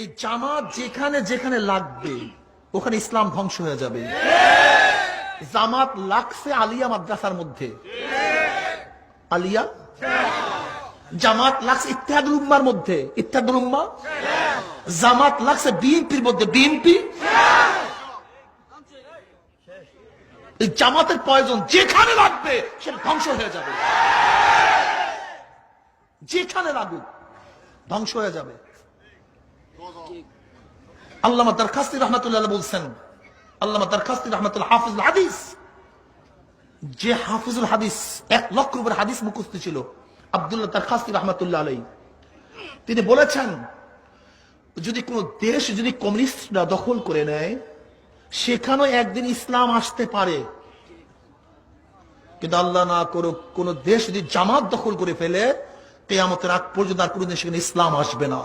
এই জামাত যেখানে যেখানে লাগবে, ওখানে ইসলাম ধ্বংস হয়ে যাবে। জামাত লাগছে আলিয়া মাদ্রাসার মধ্যে। আলিয়া? জামাত লাগছে ইত্যাদুল উম্মার মধ্যে। ইত্যাদুল উম্মা? জামাত লাগছে বিএনপির মধ্যে। বিএনপি? জামাতের প্রয়োজন যেখানে লাগবে, সে ধ্বংস হয়ে যাবে। যেখানে লাগুক, ধ্বংস হয়ে যাবে। আল্লামা দরখাস্তি রহমতুল্লাহ বলছেন, আল্লামা দরখাস্তি রহমতুল্লাহ হাফিজুল হাদিস। যে হাফিজুল হাদিস, এক লক্ষ উপর হাদিস মুখস্থ ছিল, আব্দুল্লাহ দরখাস্তি রহমতুল্লাহ আলাই তিনি বলেছেন, যদি কোন দেশ যদি কমিউনিস্টরা দখল করে নেয়, সেখানেও একদিন ইসলাম আসতে পারে। কিন্তু আল্লাহ না করুক, কোন দেশ যদি জামাত দখল করে ফেলে তে কেয়ামতের আগ পর্যন্ত আর কোনদিন সেখানে ইসলাম আসবে না।